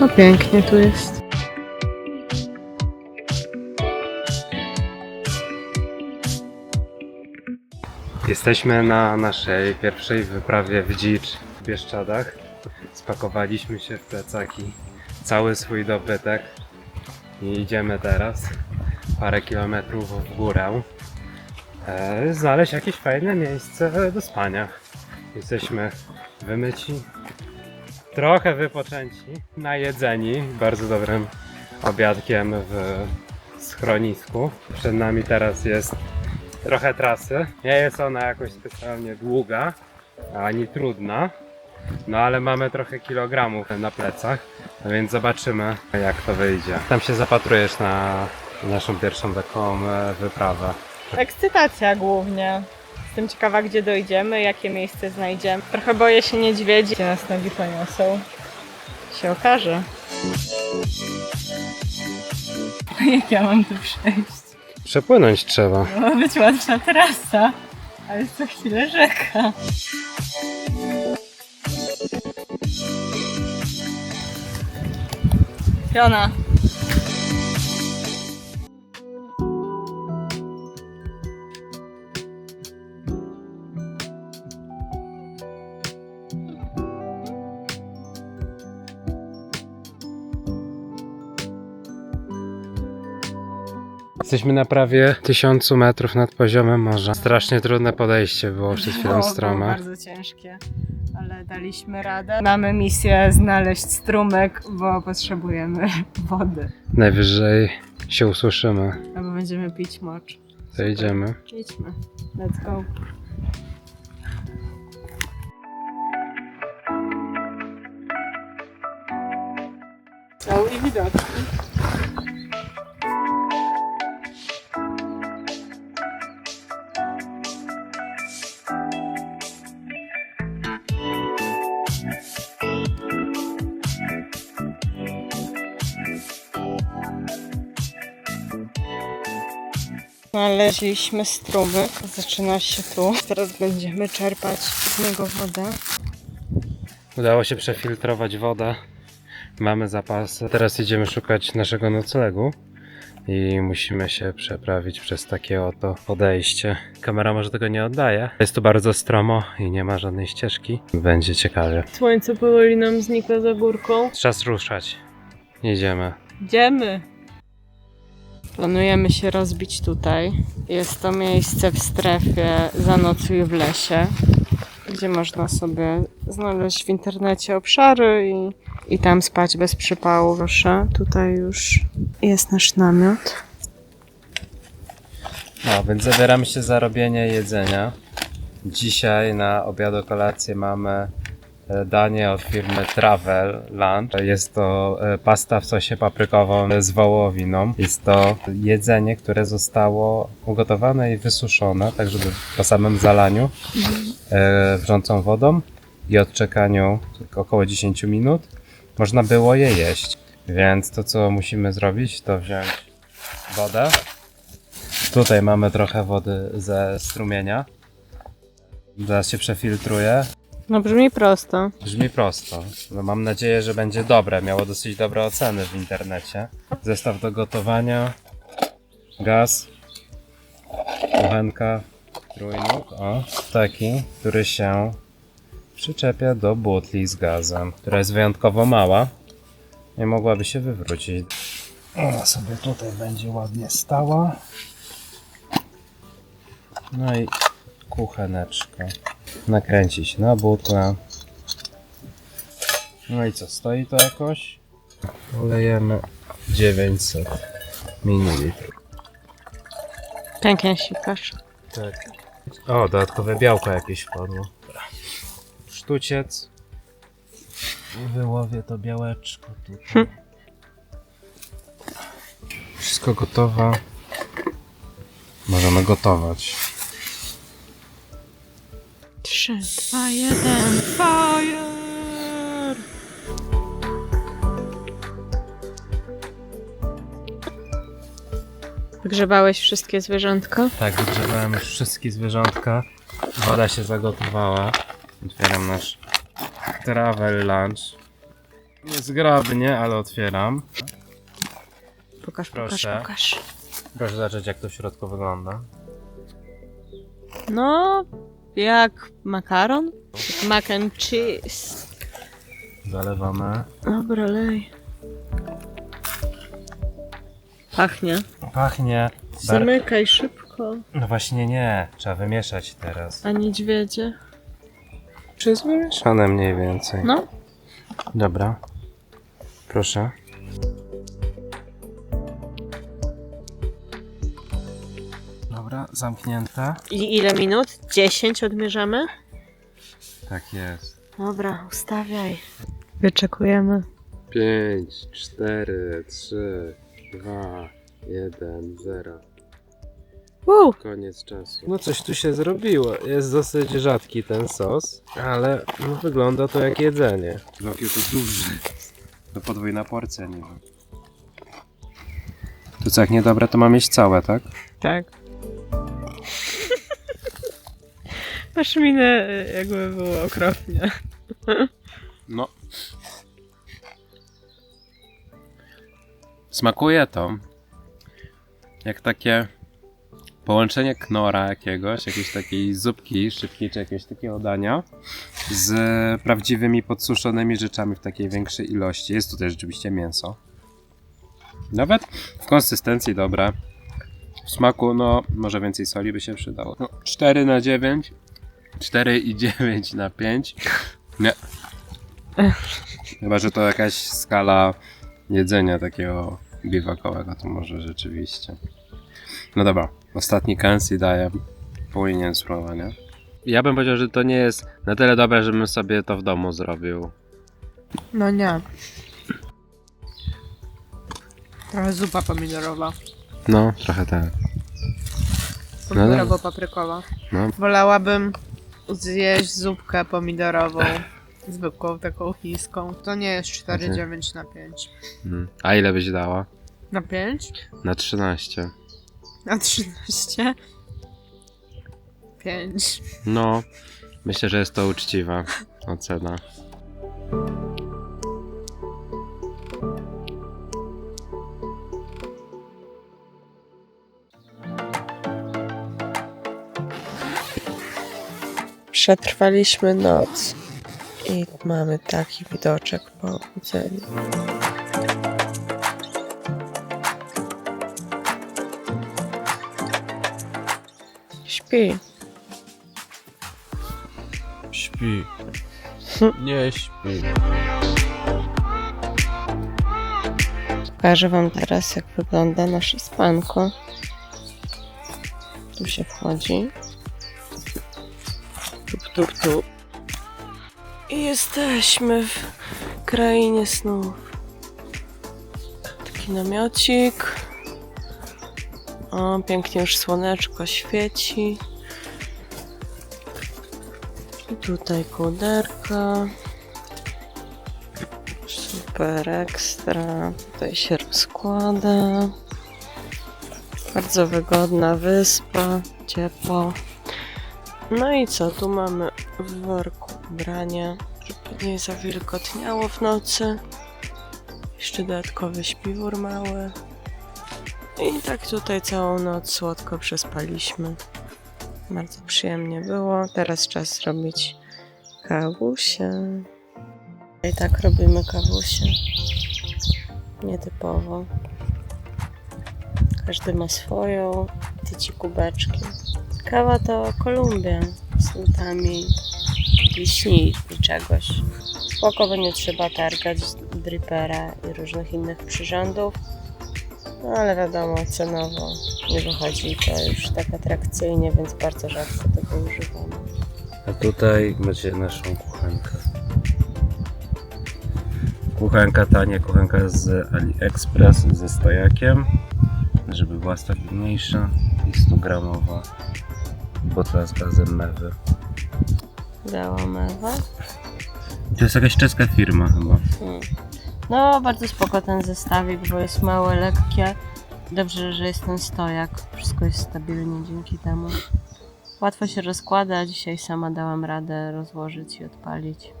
No pięknie tu jest. Jesteśmy na naszej pierwszej wyprawie w dzicz w Bieszczadach. Spakowaliśmy się w plecaki, cały swój dobytek i idziemy teraz parę kilometrów w górę e, znaleźć jakieś fajne miejsce do spania. Jesteśmy wymyci, trochę wypoczęci, najedzeni bardzo dobrym obiadkiem w schronisku. Przed nami teraz jest trochę trasy. Nie jest ona jakoś specjalnie długa, ani trudna. No ale mamy trochę kilogramów na plecach, a więc zobaczymy jak to wyjdzie. Tam się zapatrujesz na naszą pierwszą taką e, wyprawę. Ekscytacja głównie. Jestem ciekawa, gdzie dojdziemy, jakie miejsce znajdziemy. Trochę boję się niedźwiedzi, gdzie nas nogi poniosą. Się okaże. Jak ja mam tu przejść? Przepłynąć trzeba. Ma być łatwa trasa, ale co chwilę rzeka. Fiona. Jesteśmy na prawie 1000 metrów nad poziomem morza. Strasznie trudne podejście było przed chwilą strome. bardzo ciężkie, ale daliśmy radę. Mamy misję znaleźć strumyk, bo potrzebujemy wody. Najwyżej się usłyszymy. Albo będziemy pić mocz. To idziemy. Idźmy. Let's go. Cały widoczny. Znaleźliśmy strumyk, zaczyna się tu. Teraz będziemy czerpać z niego wodę. Udało się przefiltrować wodę. Mamy zapas. Teraz idziemy szukać naszego noclegu. I musimy się przeprawić przez takie oto podejście. Kamera może tego nie oddaje. Jest tu bardzo stromo i nie ma żadnej ścieżki. Będzie ciekawie. Słońce powoli nam znika za górką. Czas ruszać. Idziemy. Idziemy! Planujemy się rozbić tutaj. Jest to miejsce w strefie Zanocuj w lesie, gdzie można sobie znaleźć w internecie obszary i, i tam spać bez przypału. Proszę, tutaj już jest nasz namiot. No, więc zabieramy się za robienie jedzenia. Dzisiaj na obiad kolację mamy danie od firmy Travel Lunch. Jest to e, pasta w sosie paprykowym z wołowiną. Jest to jedzenie, które zostało ugotowane i wysuszone, tak żeby po samym zalaniu e, wrzącą wodą i odczekaniu około 10 minut można było je jeść. Więc to co musimy zrobić to wziąć wodę Tutaj mamy trochę wody ze strumienia. Zaraz się przefiltruje. No brzmi prosto. Brzmi prosto. No mam nadzieję, że będzie dobre. Miało dosyć dobre oceny w internecie. Zestaw do gotowania. Gaz. Kuchenka. Trójnóg. O, taki, który się przyczepia do butli z gazem, która jest wyjątkowo mała. Nie mogłaby się wywrócić. Ona sobie tutaj będzie ładnie stała. No i kucheneczka. Nakręcić na butlę. No i co, stoi to jakoś? Olejemy 900 ml. Pięknie sikasz. Tak. O, dodatkowe białko jakieś wpadło. Sztuciec. I wyłowię to białeczko tutaj. Wszystko gotowe. Możemy gotować. 3, 2, 1, fire! Wygrzebałeś wszystkie zwierzątka? Tak, wygrzewałem już wszystkie zwierzątka. Woda się zagotowała. Otwieram nasz travel lunch. Niezgrabnie, ale otwieram. Pokaż, Proszę. pokaż, pokaż. Proszę zobaczyć jak to w środku wygląda. No, jak makaron? Jak mac and cheese. Zalewamy. Dobra, lej. Pachnie. Pachnie. Zamykaj szybko. No właśnie nie, trzeba wymieszać teraz. A niedźwiedzie? Czy jest wymieszane mniej więcej? No. Dobra. Proszę. Zamknięte. I ile minut? 10 odmierzamy? Tak jest. Dobra, ustawiaj. Wyczekujemy. 5, 4, 3, 2, 1, 0. Uuu, Koniec czasu. No coś tu się zrobiło. Jest dosyć rzadki ten sos, ale no, wygląda to jak jedzenie. Jakie to duże. To podwójna porcja, nie wiem. To co, jak niedobre, to ma mieć całe, tak? tak. Masz minę, jakby było okropnie. No. Smakuje to jak takie połączenie knora jakiegoś, jakiejś takiej zupki szybkiej, czy jakiegoś takiego dania z prawdziwymi podsuszonymi rzeczami w takiej większej ilości. Jest tutaj rzeczywiście mięso. Nawet w konsystencji dobre. W smaku, no, może więcej soli by się przydało. No, 4 na 9. 4 i 9 na 5. Nie. Chyba, że to jakaś skala jedzenia takiego biwakowego, to może rzeczywiście. No dobra, ostatni kęs daję powinien spróbowania. Ja bym powiedział, że to nie jest na tyle dobre, żebym sobie to w domu zrobił. No nie. Trochę zupa pomidorowa. No, trochę tak. Pomidorowo-paprykowa. No. Wolałabym zjeść zupkę pomidorową. Zwykłą, taką chińską. To nie jest 4,9 na 5. Mm. A ile byś dała? Na 5? Na 13. Na 13? 5. No, myślę, że jest to uczciwa ocena. Przetrwaliśmy noc i mamy taki widoczek po obudzeniu. Śpi. Śpi. Nie śpi. Pokażę wam teraz, jak wygląda nasze spanko. Tu się wchodzi. I jesteśmy w krainie snów. Taki namiocik. O, pięknie już słoneczko świeci. I tutaj kołderka. Super ekstra. Tutaj się rozkłada. Bardzo wygodna wyspa, ciepło. No i co? Tu mamy w worku ubrania, żeby nie zawilgotniało w nocy. Jeszcze dodatkowy śpiwór mały. I tak tutaj całą noc słodko przespaliśmy. Bardzo przyjemnie było. Teraz czas robić kawusie. I tak robimy kawusie. Nietypowo. Każdy ma swoją. Tyci kubeczki. Kawa to Kolumbia z nutami wiśni i czegoś. Spoko, nie trzeba targać dripera i różnych innych przyrządów. No ale wiadomo, cenowo nie wychodzi to już tak atrakcyjnie, więc bardzo rzadko tego używamy. A tutaj macie naszą kuchenkę. Kuchenka tania, kuchenka z AliExpress ze stojakiem, żeby była stabilniejsza i 100 gramowa butla z gazem mewy. Biała mewa. To jest jakaś czeska firma chyba. Hmm. No, bardzo spoko ten zestawik, bo jest małe, lekkie. Dobrze, że jest ten stojak. Wszystko jest stabilnie dzięki temu. Łatwo się rozkłada. Dzisiaj sama dałam radę rozłożyć i odpalić.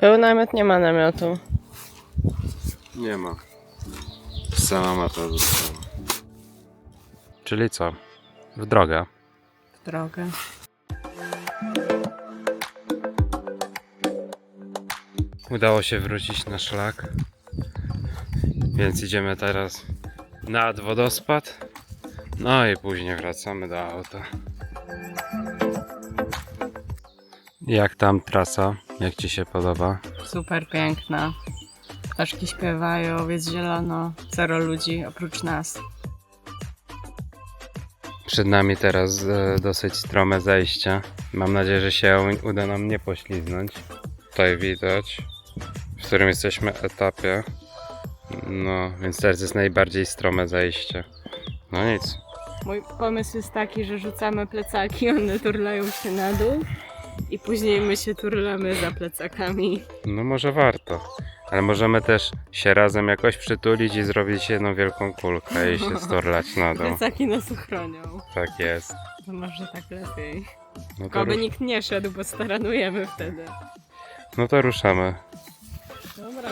Pełny namiot nie ma namiotu. Nie ma. Sama mata została. Czyli co? W drogę. W drogę. Udało się wrócić na szlak. Więc idziemy teraz nad wodospad. No i później wracamy do auta. Jak tam trasa? Jak Ci się podoba? Super piękna. Ptaszki śpiewają, jest zielono. Zero ludzi oprócz nas. Przed nami teraz e, dosyć strome zejście. Mam nadzieję, że się uda nam nie pośliznąć. Tutaj widać, w którym jesteśmy etapie. No, więc teraz jest najbardziej strome zejście. No nic. Mój pomysł jest taki, że rzucamy plecaki, one turlają się na dół i później my się turlamy za plecakami. No może warto. Ale możemy też się razem jakoś przytulić i zrobić jedną wielką kulkę i się storlać na dół. Plecaki nas ochronią. Tak jest. To może tak lepiej. No to, Oby rusz... nikt nie szedł, bo staranujemy wtedy. no to ruszamy. Dobra.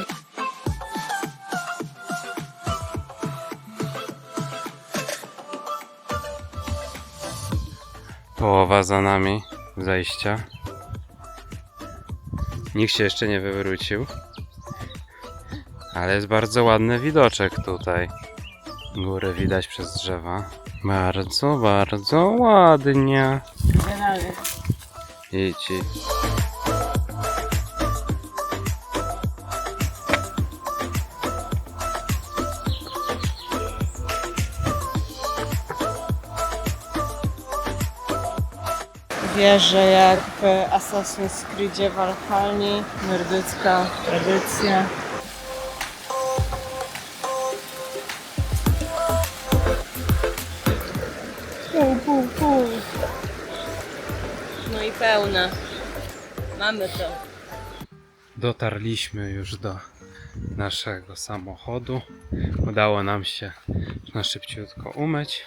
Połowa za nami zejścia. Nikt się jeszcze nie wywrócił. Ale jest bardzo ładny widoczek tutaj. Góry widać przez drzewa. Bardzo, bardzo ładnie. Idź. Wierzę jak w Assassin's Creedzie Valhalla, nordycka tradycja. Pełna. Mamy to. Dotarliśmy już do naszego samochodu. Udało nam się na szybciutko umyć.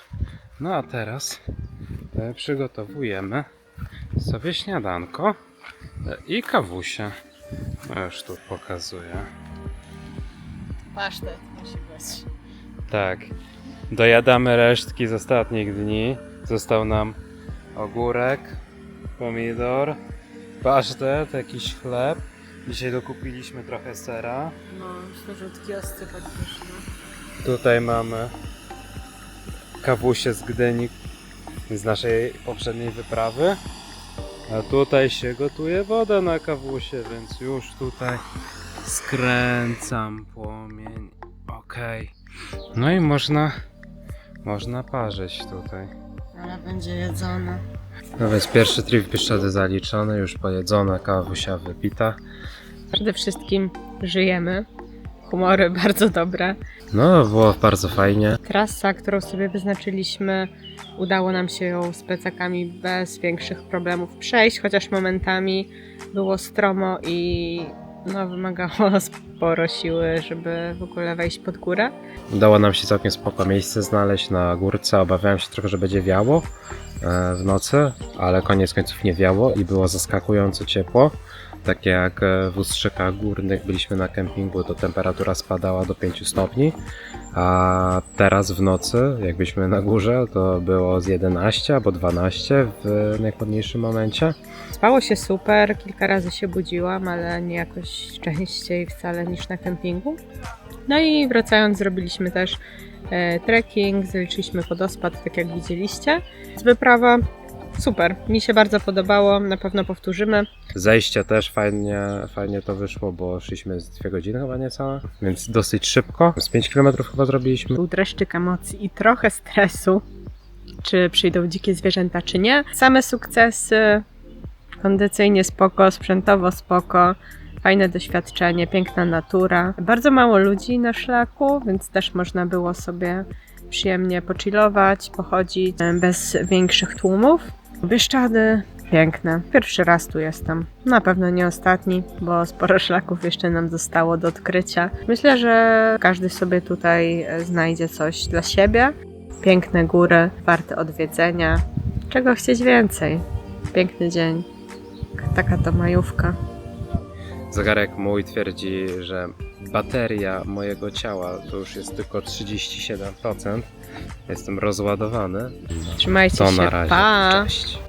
No a teraz e, przygotowujemy sobie śniadanko e, i kawusie. No już tu pokazuję. Pasztet musi być. Tak. Dojadamy resztki z ostatnich dni. Został nam ogórek, pomidor, pasztet, jakiś chleb. Dzisiaj dokupiliśmy trochę sera. No, świeżutki oscypać pyszny. Tutaj mamy kawusie z Gdyni z naszej poprzedniej wyprawy. A tutaj się gotuje woda na kawusie, więc już tutaj skręcam płomień. Okej. No i można można parzyć tutaj. Ale będzie jedzona. No więc pierwszy trip Bieszczady zaliczony, już pojedzona, kawusia wypita. Przede wszystkim żyjemy. Humory bardzo dobre. No, było bardzo fajnie. Trasa, którą sobie wyznaczyliśmy, udało nam się ją z plecakami bez większych problemów przejść, chociaż momentami było stromo i no, wymagało sporo siły, żeby w ogóle wejść pod górę. Udało nam się całkiem spoko miejsce znaleźć na górce. Obawiałem się trochę, że będzie wiało e, w nocy, ale koniec końców nie wiało i było zaskakująco ciepło. Takie jak e, w Ustrzykach Górnych byliśmy na kempingu, to temperatura spadała do 5 stopni, a teraz w nocy, jak byliśmy na górze, to było z 11 albo 12 w najchłodniejszym momencie. Spało się super, kilka razy się budziłam, ale nie jakoś częściej wcale niż na kempingu. No i wracając zrobiliśmy też e, trekking, zaliczyliśmy wodospad, tak jak widzieliście. Wyprawa super, mi się bardzo podobało, na pewno powtórzymy. Zejście też fajnie, fajnie to wyszło, bo szliśmy z 2 godziny chyba niecałe, więc dosyć szybko. Z 5 km chyba zrobiliśmy. Był dreszczyk emocji i trochę stresu, czy przyjdą dzikie zwierzęta, czy nie. Same sukcesy, kondycyjnie spoko, sprzętowo spoko, fajne doświadczenie, piękna natura. Bardzo mało ludzi na szlaku, więc też można było sobie przyjemnie pochillować, pochodzić bez większych tłumów. Bieszczady piękne. Pierwszy raz tu jestem. Na pewno nie ostatni, bo sporo szlaków jeszcze nam zostało do odkrycia. Myślę, że każdy sobie tutaj e, znajdzie coś dla siebie. Piękne góry, warte odwiedzenia. Czego chcieć więcej? Piękny dzień. Taka to majówka. Zegarek mój twierdzi, że bateria mojego ciała to już jest tylko 37%. Jestem rozładowany. Trzymajcie To się, na razie. pa! Cześć.